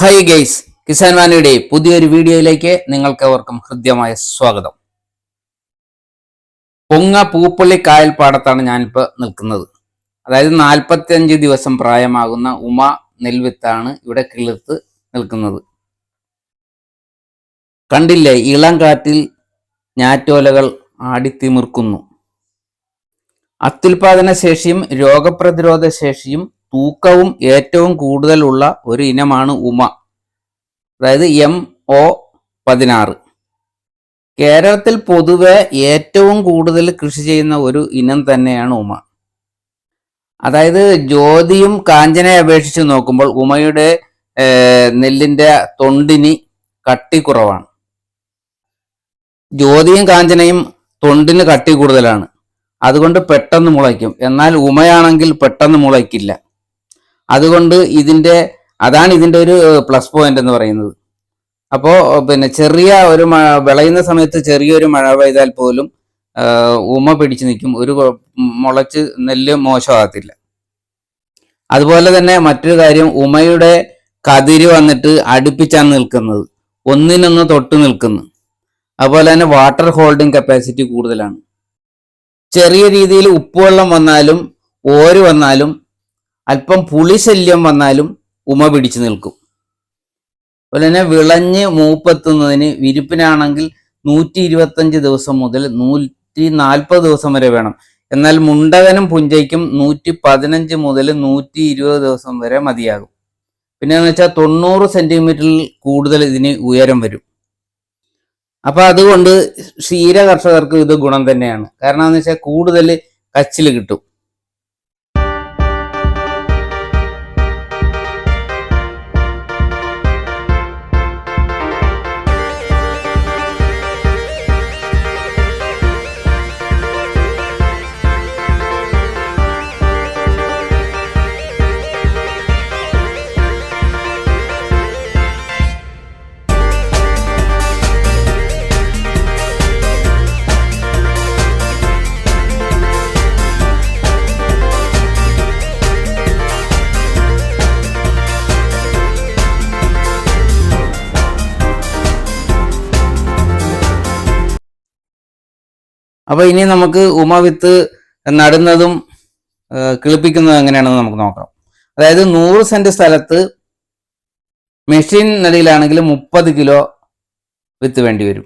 Hi guys Kisan വാനിയുടെ പുതിയൊരു വീഡിയോയിലേക്ക് നിങ്ങൾക്ക് അവർക്കും ഹൃദ്യമായ സ്വാഗതം. പൊങ്ങ പൂപ്പള്ളി കായൽപ്പാടത്താണ് ഞാനിപ്പോൾ നിൽക്കുന്നത്. അതായത് നാൽപ്പത്തിയഞ്ച് ദിവസം പ്രായമാകുന്ന ഉമ നെൽവിത്താണ് ഇവിടെ കിളിർത്ത് നിൽക്കുന്നത്. കണ്ടില്ലേ ഇളം കാറ്റിൽ ഞാറ്റോലകൾ ആടിത്തിമിർക്കുന്നു. അത്യുൽപാദന ശേഷിയും രോഗപ്രതിരോധ ശേഷിയും തൂക്കവും ഏറ്റവും കൂടുതലുള്ള ഒരു ഇനമാണ് ഉമ. അതായത് എം ഒ പതിനാറ്. കേരളത്തിൽ പൊതുവെ ഏറ്റവും കൂടുതൽ കൃഷി ചെയ്യുന്ന ഒരു ഇനം തന്നെയാണ് ഉമ. അതായത് ജ്യോതിയും കാഞ്ചനയെ അപേക്ഷിച്ച് നോക്കുമ്പോൾ ഉമയുടെ നെല്ലിന്റെ തൊണ്ടിന് കട്ടി കുറവാണ്. ജ്യോതിയും കാഞ്ചനയും തൊണ്ടിന് കട്ടി കൂടുതലാണ്. അതുകൊണ്ട് പെട്ടെന്ന് മുളയ്ക്കും. എന്നാൽ ഉമയാണെങ്കിൽ പെട്ടെന്ന് മുളയ്ക്കില്ല. അതുകൊണ്ട് ഇതിന്റെ അതാണ് ഇതിന്റെ ഒരു പ്ലസ് പോയിന്റ് എന്ന് പറയുന്നത്. അപ്പോ പിന്നെ ചെറിയ ഒരു മഴ വിളയുന്ന സമയത്ത് ചെറിയൊരു മഴ പെയ്താൽ പോലും ഉമ പിടിച്ചു നിൽക്കും. ഒരു മുളച്ച് നെല്ല് മോശമാകത്തില്ല. അതുപോലെ തന്നെ മറ്റൊരു കാര്യം ഉമയുടെ കതിര് വന്നിട്ട് അടുപ്പിച്ചാണ് നിൽക്കുന്നത്. ഒന്നിനൊന്ന് തൊട്ട് നിൽക്കുന്നു. അതുപോലെ തന്നെ വാട്ടർ ഹോൾഡിംഗ് കപ്പാസിറ്റി കൂടുതലാണ്. ചെറിയ രീതിയിൽ ഉപ്പുവെള്ളം വന്നാലും ഓര് വന്നാലും അല്പം പുളിശല്യം വന്നാലും ഉമ പിടിച്ചു നിൽക്കും. അതുപോലെ തന്നെ വിളഞ്ഞ് മൂപ്പെത്തുന്നതിന് വിരിപ്പിനാണെങ്കിൽ നൂറ്റി ഇരുപത്തഞ്ച് ദിവസം മുതൽ നൂറ്റി നാൽപ്പത് ദിവസം വരെ വേണം. എന്നാൽ മുണ്ടകനും പുഞ്ചയ്ക്കും നൂറ്റി പതിനഞ്ച് മുതൽ നൂറ്റി ഇരുപത് ദിവസം വരെ മതിയാകും. പിന്നെ എന്ന് വെച്ചാൽ തൊണ്ണൂറ് സെന്റിമീറ്ററിൽ കൂടുതൽ ഇതിന് ഉയരം വരും. അപ്പൊ അതുകൊണ്ട് ക്ഷീര കർഷകർക്ക് ഇത് ഗുണം തന്നെയാണ്. കാരണം എന്ന് വെച്ചാൽ കൂടുതൽ കച്ചിൽ കിട്ടും. അപ്പൊ ഇനി നമുക്ക് ഉമ വിത്ത് നടുന്നതും കിളിപ്പിക്കുന്നതും എങ്ങനെയാണെന്ന് നമുക്ക് നോക്കാം. അതായത് നൂറ് സെന്റ് സ്ഥലത്ത് മെഷീൻ നടിയിലാണെങ്കിൽ മുപ്പത് കിലോ വിത്ത് വേണ്ടി വരും.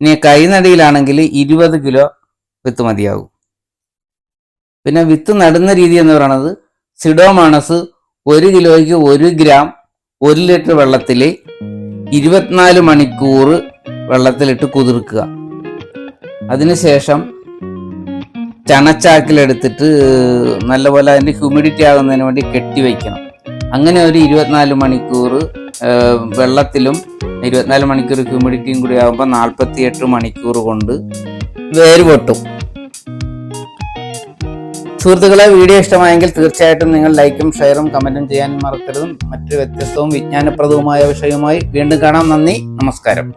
ഇനി കൈനടിയിലാണെങ്കിൽ ഇരുപത് കിലോ വിത്ത് മതിയാകും. പിന്നെ വിത്ത് നടുന്ന രീതി എന്ന് പറയുന്നത് സിഡോമാണസ് ഒരു കിലോയ്ക്ക് ഒരു ഗ്രാം ഒരു ലിറ്റർ വെള്ളത്തിൽ ഇരുപത്തിനാല് മണിക്കൂർ വെള്ളത്തിലിട്ട് കുതിർക്കുക. അതിനുശേഷം ചണച്ചാക്കിലെടുത്തിട്ട് നല്ലപോലെ അതിന്റെ ഹ്യൂമിഡിറ്റി ആകുന്നതിന് വേണ്ടി കെട്ടിവെക്കണം അങ്ങനെ ഒരു ഇരുപത്തിനാല് മണിക്കൂർ വെള്ളത്തിലും ഇരുപത്തിനാല് മണിക്കൂർ ഹ്യൂമിഡിറ്റിയും കൂടി ആകുമ്പോൾ നാൽപ്പത്തി എട്ട് മണിക്കൂർ കൊണ്ട് വേര് പൊട്ടും. സുഹൃത്തുക്കളെ വീഡിയോ ഇഷ്ടമായെങ്കിൽ തീർച്ചയായിട്ടും നിങ്ങൾ ലൈക്കും ഷെയറും കമന്റും ചെയ്യാൻ മറക്കരുതും. മറ്റു വ്യത്യസ്തവും വിജ്ഞാനപ്രദവുമായ വിഷയവുമായി വീണ്ടും കാണാം. നന്ദി നമസ്കാരം.